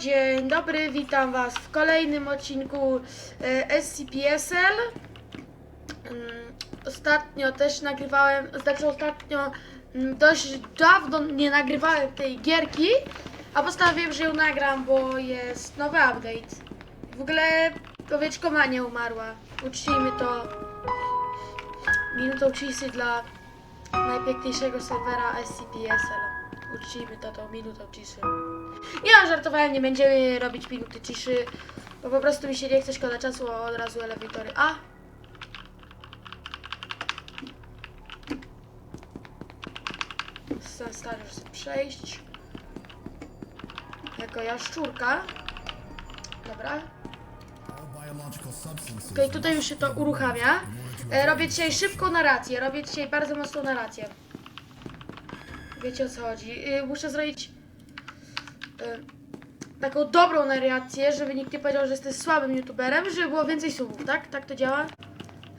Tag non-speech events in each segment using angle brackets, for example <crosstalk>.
dzień dobry, witam Was w kolejnym odcinku e, SCPSL. Mm, Ostatnio też nagrywałem, znaczy ostatnio mm, dość dawno nie nagrywałem tej gierki, a postanowiłem, że ją nagram, bo jest nowy update. W ogóle owieczko Mania umarła. Uczcijmy to minutą cisy dla najpiękniejszego serwera SCPSL. Uczcijmy to tą minutą ciszy. Nie, no, żartowałem, nie będziemy robić minuty ciszy, bo po prostu mi się nie chce szkoda czasu, a od razu elewatory. A! Sta- Starasz się przejść. Jako jaszczurka. Dobra. Okej, tutaj już się to uruchamia. E, robię dzisiaj szybką narrację, robię dzisiaj bardzo mocną narrację. Wiecie o co chodzi. Y, muszę zrobić y, taką dobrą narrację, żeby nikt nie powiedział, że jesteś słabym youtuberem, żeby było więcej subów, tak? Tak to działa?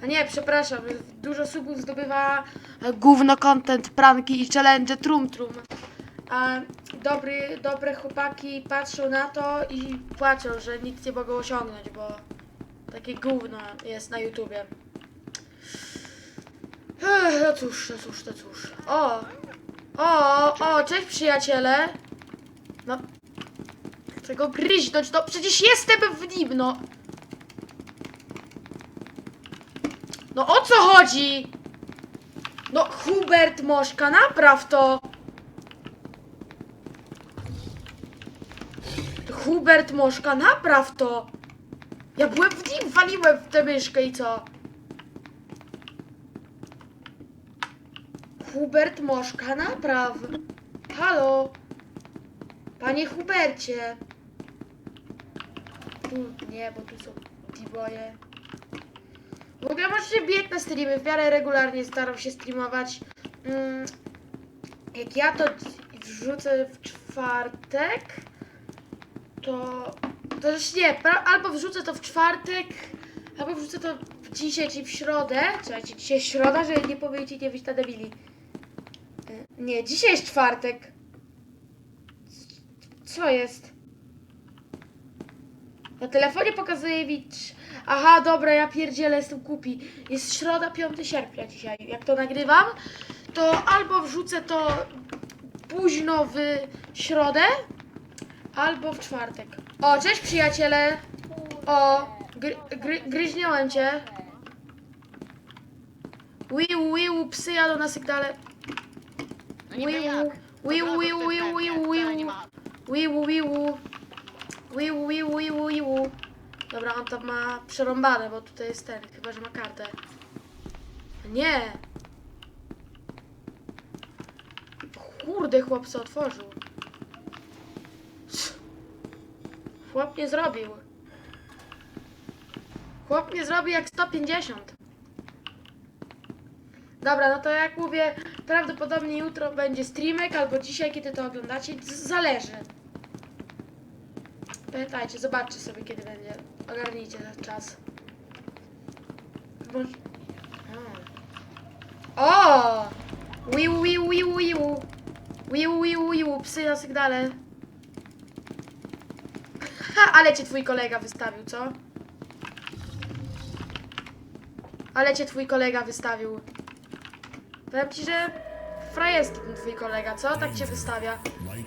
A nie, przepraszam, dużo subów zdobywa e, gówno content, pranki i challenge trum trum. A dobry, dobre chłopaki patrzą na to i płaczą, że nic nie mogą osiągnąć, bo takie gówno jest na YouTubie. Ech, no cóż, no cóż, no cóż. O! O, o, cześć przyjaciele. No. Chcę go gryźnąć, no przecież jestem w nim, no. No o co chodzi? No Hubert Moszka, napraw to. Hubert Moszka, napraw to. Ja byłem w nim, waliłem w tę myszkę i co? Hubert Moszka, napraw. Halo. Panie Hubercie. Tu nie, bo tu są D-boye. W ogóle możecie biec na streamy, w miarę regularnie staram się streamować. Mm, jak ja to wrzucę w czwartek, to... To też nie, albo wrzucę to w czwartek, albo wrzucę to dzisiaj, czyli w środę. Słuchajcie, dzisiaj środa, żeby nie powiedzieć nie wyjść na debili. Nie, dzisiaj jest czwartek. Co jest? Na telefonie pokazuje trz- Aha, dobra, ja pierdzielę, jestem kupi. Jest środa, 5 sierpnia dzisiaj. Jak to nagrywam, to albo wrzucę to późno w środę, albo w czwartek. O, cześć przyjaciele. O, gry, gry, gryźniałem cię. Wiu, wiu, psy jadą na sygnale. No niby jak? wiu, Dobra, wiu, to wiu, pewnie, wiu, to wiu. nie ma. Wiu, wiu. Wiu, wiu, wiu, wiu. Dobra, on tam ma przerąbane, bo tutaj jest ten, chyba że ma kartę. Nie! Kurde, chłop co otworzył. Chłop nie zrobił. Chłop nie zrobił jak 150. Dobra, no to jak mówię, prawdopodobnie jutro będzie streamek, albo dzisiaj, kiedy to oglądacie, zależy. Pamiętajcie, zobaczcie sobie, kiedy będzie. Ogarnijcie ten czas. O! Wiu, wiu, wiu, wiu. Wiu, wiu, wiu, psy na sygnale. Ha, ale cię twój kolega wystawił, co? Ale cię twój kolega wystawił. Powiem ci, że frajerski ten twój kolega, co? Tak cię wystawia.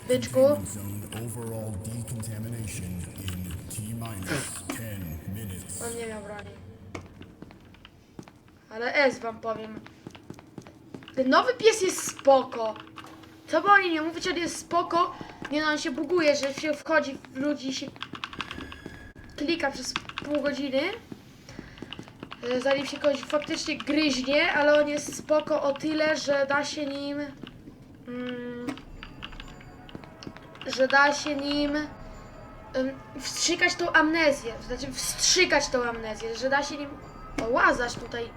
Byczku. zoned overall decontamination in T minus 10 minutes. On nie miał broni. Ale S wam powiem. Ten nowy pies jest spoko. Co by oni nie mówić, on jest spoko. Nie no, on się buguje, że się wchodzi w ludzi i się klika przez pół godziny. E, Zanim się kogoś faktycznie gryźnie, ale on jest spoko o tyle, że da się nim... Mm, że da się nim em, wstrzykać tą amnezję, znaczy wstrzykać tą amnezję, że da się nim... O, łazarz tutaj.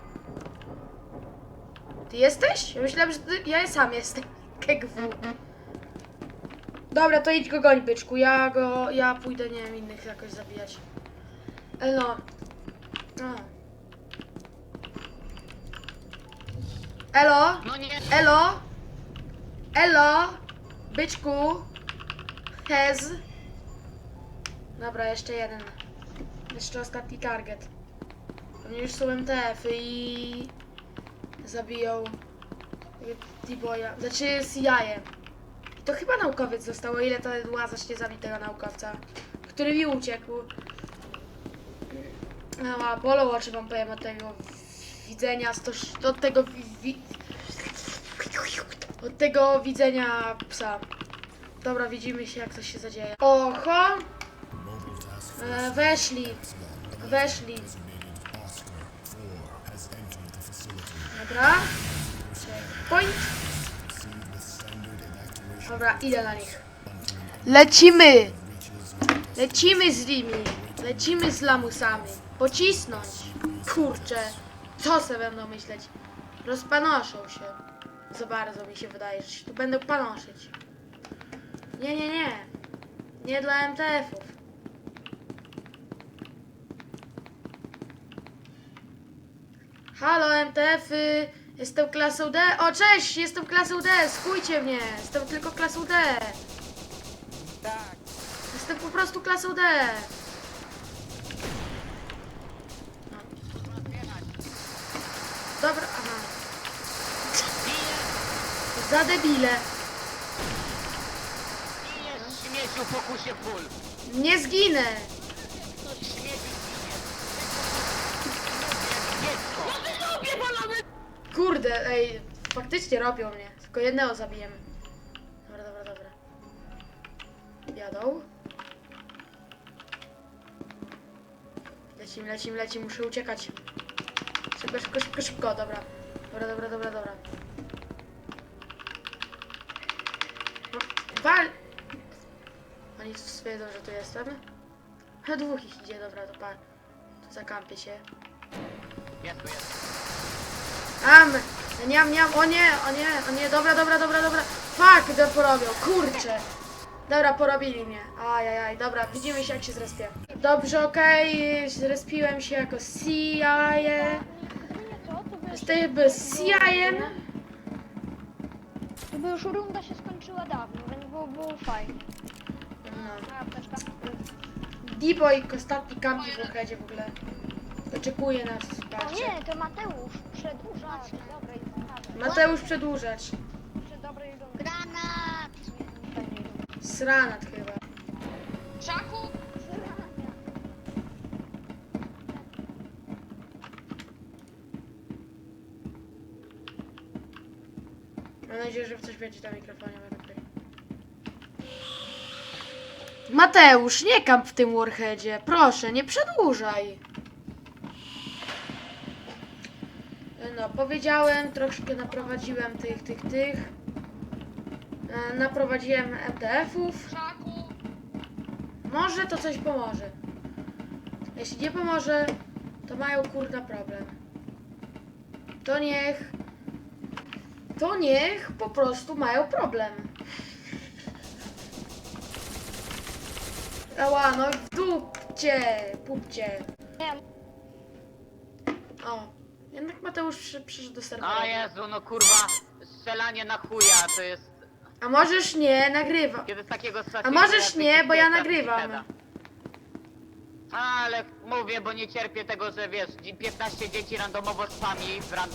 Ty jesteś? Ja myślałem, że ty... ja sam jestem. <laughs> KGW. Dobra, to idź go goń, byczku. Ja go... ja pójdę, nie wiem, innych jakoś zabijać. Elo. O. Elo? No nie, Elo? Elo? Byczku? Hez? Dobra, jeszcze jeden. Jeszcze ostatni target. Pewnie już są MTF-y i zabiją T-Boya. Znaczy z jajem. I to chyba naukowiec został, o ile to Łazarz nie zabił tego naukowca, który mi uciekł. No, a Polo oczy wam powiem od tego widzenia, sto, od tego wi, wi, od tego widzenia psa. Dobra, widzimy się jak to się zadzieje. Oho! E, weszli. Weszli. designated Oscar 4 has entered the facility. Dobra. Point. Dobra, idę na nich. Lecimy! Lecimy z nimi. Lecimy z lamusami. Pocisnąć. Kurczę. Co se będą myśleć? Rozpanoszą się. Za bardzo mi się wydaje, że się tu będą panoszyć. Nie, nie, nie. Nie dla MTF-ów. Halo MTF-y. Jestem klasą D. O, cześć! Jestem klasą D. Skójcie mnie. Jestem tylko klasą D. Jestem po prostu klasą D. Dobra, aha. Za debile. Nie zginę. Kurde, ej, faktycznie robią mnie. Tylko jednego zabijemy. Dobra, dobra, dobra. Jadą. Lecimy, lecimy, lecimy, muszę uciekać. Szybko, szybko, szybko, szybko, dobra. Dobra, dobra, dobra, dobra. No, Wal! Oni wiedzą, że tu jestem. A dwóch ich idzie, dobra, to pa. To zakampię się. Jest tu, jest. Am! Niam, niam, o nie, o nie, o nie, dobra, dobra, dobra, dobra. Fuck, to porobią, kurczę. Dobra, porobili mnie. Ajajaj, dobra, widzimy się jak się zrespię. Dobrze, okej, zrespiłem się jako CIA. Jestem bez CIA. Bo już runda się skończyła dawno, więc było, było fajnie. No. A, apteczka. D-Boy ostatni kampi w Rockheadzie w ogóle. Oczekuje nas O wsparcie. nie, to Mateusz przedłuża dobrej sprawie. Mateusz przedłużacz. Przy dobrej rundzie. Granat! Sranat chyba. Szaku! Mam nadzieję, że coś będzie na mikrofonie. będę tutaj. Mateusz, nie kamp w tym Warheadzie. Proszę, nie przedłużaj. No, powiedziałem, troszkę naprowadziłem tych, tych, tych. E, Naprowadziłem. Szaku! Może to coś pomoże. Jeśli nie pomoże, to mają kurna problem. To niech. To niech po prostu mają problem. Ała, no w dupcie, pupcie. O, jednak Mateusz przy, przyszedł do serwera. Jezu, no kurwa. Strzelanie na chuja to jest... A możesz nie, nagrywa. Kiedy z takiego A możesz nie, bo ja nagrywam. Ale mówię, bo nie cierpię tego, że wiesz, 15 dzieci randomowo spami w ran...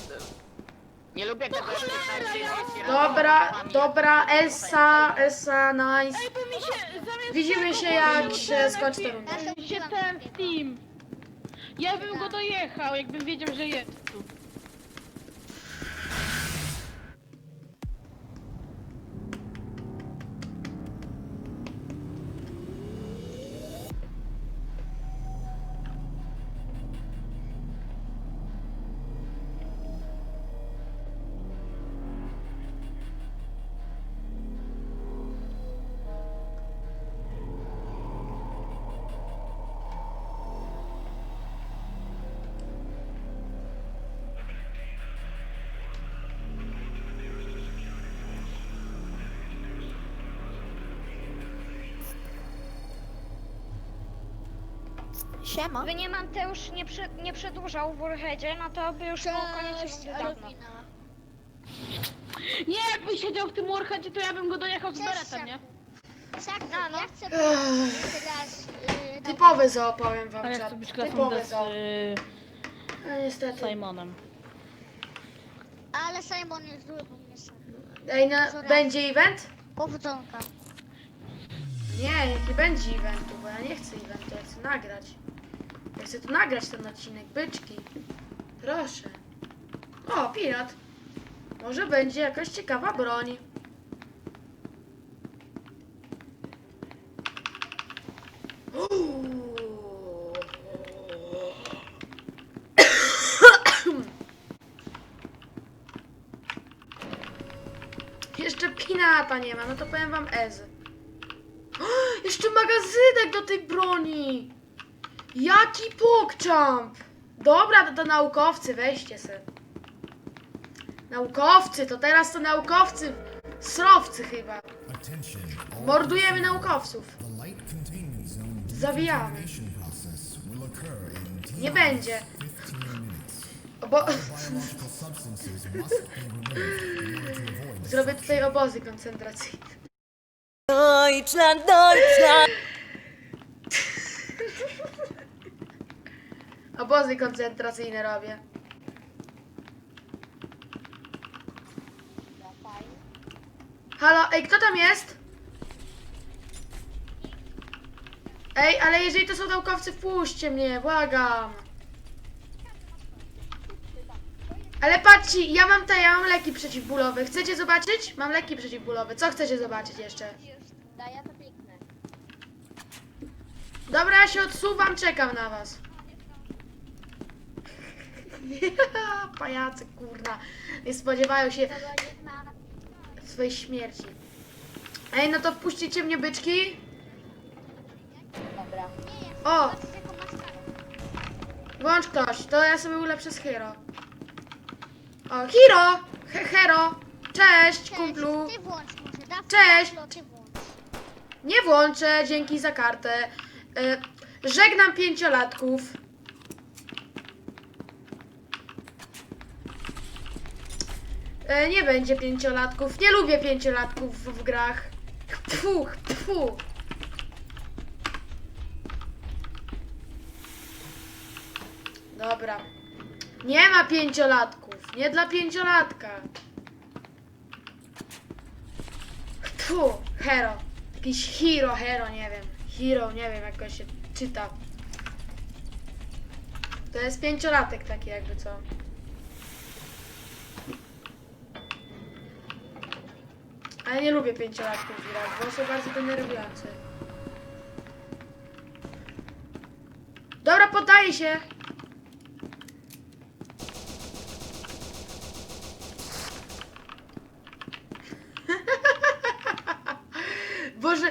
Nie lubię tego, jak 15 dzieci Dobra, spami. dobra, Elsa, Elsa, nice. Ej, bo mi się zamiast Widzimy się jak się skończy się ten Steam. Ja bym go dojechał, jakbym wiedział, że jest tu. Siema. Gdyby nie Mateusz nie, prze, nie przedłużał w Warheadzie, no to by już było koniec Cześć, rundy dawno. Nie, jakby siedział w tym Warheadzie, to ja bym go dojechał z Cześć, beretem, nie? Saku, A, no. ja chcę powiedzieć teraz y, Typowe zoo, powiem wam, ja chcę być klasą Typowe z zoo. y, No niestety. Simonem. Ale Simon jest zły pomysł. Ej, no, będzie event? Powodzonka. Nie, nie będzie eventu, bo ja nie chcę eventu, ja chcę nagrać. Ja chcę tu nagrać ten odcinek, byczki. Proszę. O, pirat. Może będzie jakaś ciekawa broń. <coughs> Jeszcze pinata nie ma, no to powiem wam Ez. <gasps> Jeszcze magazynek do tej broni! Jaki pokczamp! Dobra, to, to naukowcy, weźcie se. Naukowcy, to teraz to naukowcy. Srowcy chyba. Mordujemy naukowców. Zabijamy. Nie będzie. 15 minutes. Bo Biological substances must be removed in order to avoid <laughs> zrobię tutaj obozy koncentracyjne. Deutschland, Deutschland. Obozy koncentracyjne robię. Halo, ej, kto tam jest? Ej, ale jeżeli to są naukowcy, wpuśćcie mnie, błagam. Ale patrzcie, ja mam te, ja mam leki przeciwbólowe. Chcecie zobaczyć? Mam leki przeciwbólowe. Co chcecie zobaczyć jeszcze? Dobra, ja się odsuwam, czekam na was. <laughs> Pajacy, kurna. Nie spodziewają się swojej śmierci. Ej, no to wpuścicie mnie, byczki? Dobra. O! Włącz ktoś, to ja sobie ulepszę z Hero. O, Hero! He Hero! Cześć, kumplu! Ty włącz może, da? Cześć. Ty włącz. Nie włączę, dzięki za kartę. E, żegnam pięciolatków. E, nie będzie pięciolatków. Nie lubię pięciolatków w, w grach. Pfuch, pfu. Dobra. Nie ma pięciolatków. Nie dla pięciolatka. Fu, hero. Jakiś hero, hero, nie wiem. Hero, nie wiem jak go się czyta. To jest pięciolatek taki jakby co. Ale nie lubię pięciolatków grać, bo są bardzo denerwujące. Dobra, poddaję się. <laughs> Boże,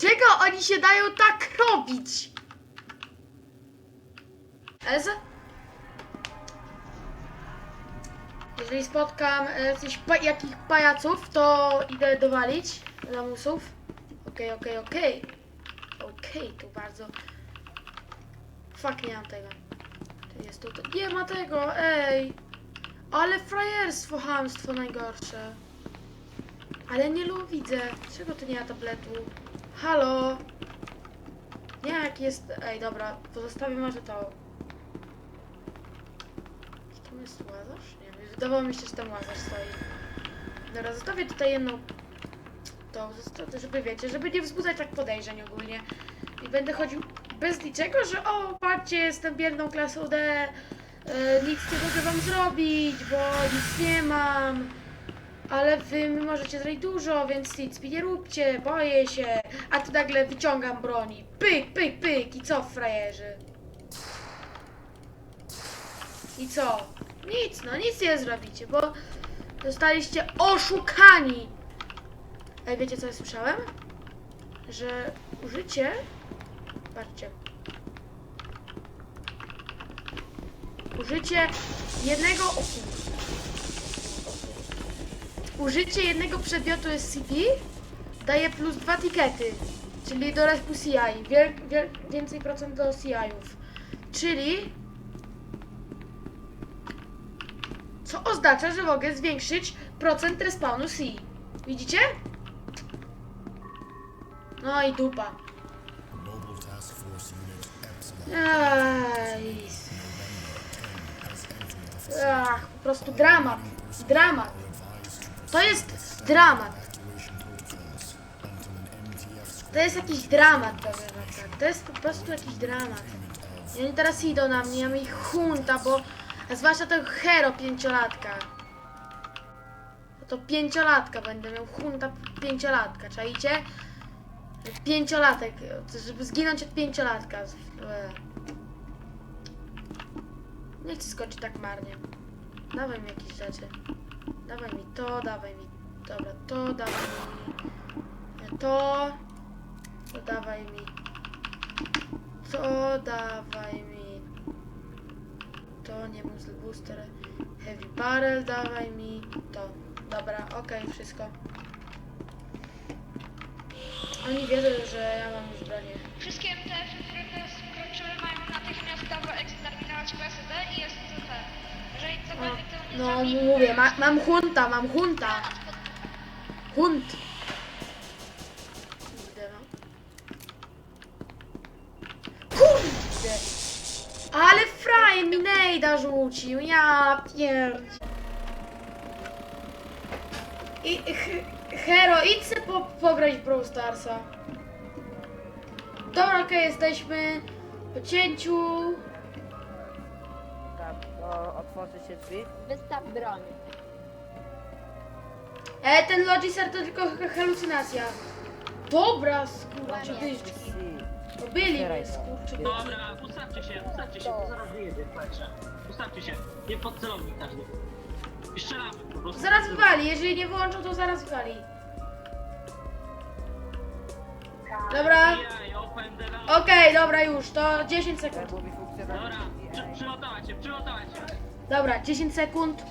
czego oni się dają tak robić? Ez? Jeżeli spotkam e, jakichś pa jakich pajaców, to idę dowalić lamusów. Okej, okej, okej. Okej, tu bardzo... Fuck, nie mam tego. To jest tu... Nie ma tego, ej! Ale frajerstwo, hamstwo najgorsze. Ale nie lu widzę. Czego tu nie ma tabletu? Halo? Nie, jak jest... Ej, dobra, pozostawię może to. Jest łazarz? Nie wiem, wydawało mi się, że tam łazarz stoi. Dobra, zostawię tutaj jedną... To, zosta- żeby wiecie, żeby nie wzbudzać tak podejrzeń ogólnie. I będę chodził bez niczego, że o, patrzcie, jestem biedną klasą D, e, nic nie mogę wam zrobić, bo nic nie mam. Ale wy mi możecie zrobić dużo, więc nic mi nie róbcie, boję się. A tu nagle wyciągam broni. Pyk, pyk, pyk. I co, frajerzy? I co? Nic, no nic nie zrobicie, bo zostaliście oszukani. Ej, wiecie co ja słyszałem? Że użycie... Patrzcie. Użycie jednego... Użycie jednego przedmiotu SCP daje plus dwa tikety, czyli do respu CI, wiel, wiel, więcej procent do CI-ów. Czyli co oznacza, że mogę zwiększyć procent respawnu C. Widzicie? No i dupa. Aj. Ach, po prostu dramat. Dramat. To jest dramat. To jest jakiś dramat. To jest po prostu jakiś dramat. I oni teraz idą na mnie, ja mi hunta, bo... A zwłaszcza tego hero pięciolatka. No to pięciolatka będę miał hunta pięciolatka, czaicie? Pięciolatek, żeby zginąć od pięciolatka. Eee. Nie chcę skończyć tak marnie. Dawaj mi jakieś rzeczy. Dawaj mi to, dawaj mi. Dobra, to, dawaj mi. To. To dawaj mi. To dawaj mi. Nie muzzle booster. Heavy barrel dawaj mi. To. Dobra, okej, wszystko. Oni wiedzą, że ja mam już bronię. Wszystkie MTF-y, które teraz wkroczyły, mają natychmiastowo eksterminować klasy D i jest CT. Jeżeli cokolwiek to nie No mówię, ma, mam hunta, mam hunta. Hunt. Kurde no. Ale fraj mi nejda rzucił, ja pierdź. I H- Hero, idź se po, pograć w Brawl Starsa. Dobra, okej, jesteśmy po cięciu. Tak, to otworzy się drzwi. Wystaw broń. E, ten Logiser to tylko halucynacja. Dobra. To byli skurcze Dobra, ustawcie się, ustawcie się, bo zaraz wyjedzie powietrze. Ustawcie się, nie pod celownik każdy. I strzelamy po prostu. Zaraz wywali, jeżeli nie wyłączą, to zaraz wywali. Dobra, Jaj, open the door. okej, dobra już, to 10 sekund. Mówi Dobra, drzwi, przy, przygotować się. Dobra, 10 sekund.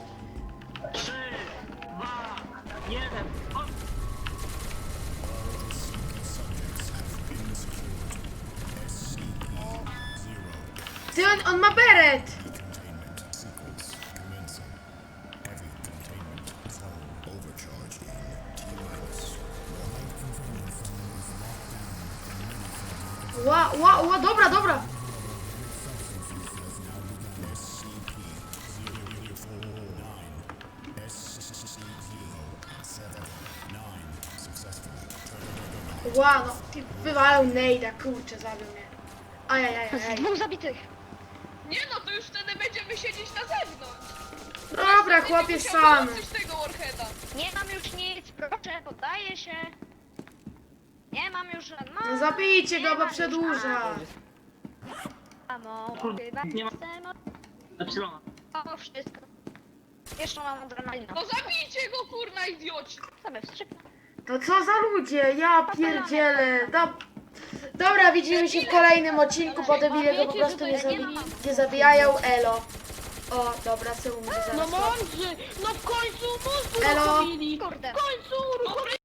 Trzy, dwa, jeden, Ty, on, on ma beret! Ła, ła, ła, dobra, dobra. Ła, no, wywalał Nejda, kurczę, zabił mnie. Ajajajaj. Dwóch zabitych. Nie no, to już wtedy będziemy siedzieć na zewnątrz. Dobra, chłopie, sam. Coś tego Warheada. Nie mam już nic, proszę, poddaję się. Nie mam już żadnego. No zabijcie go, bo przedłuża. Amo, Kurde, chyba nie ma- chcę Epsilona. o wszystko. Jeszcze mam adrenalinę. No zabijcie go, kurna idioci. Sobie wstrzyknę. No co za ludzie, ja pierdzielę. Dob Dobra, widzimy się w kolejnym odcinku, potem ile go po prostu nie, zabi nie zabijają, elo. O, dobra, co umrze No zaraz. mądrzy! No w końcu mózgu Elo. uruchomili! Kurde. W końcu uruchomili!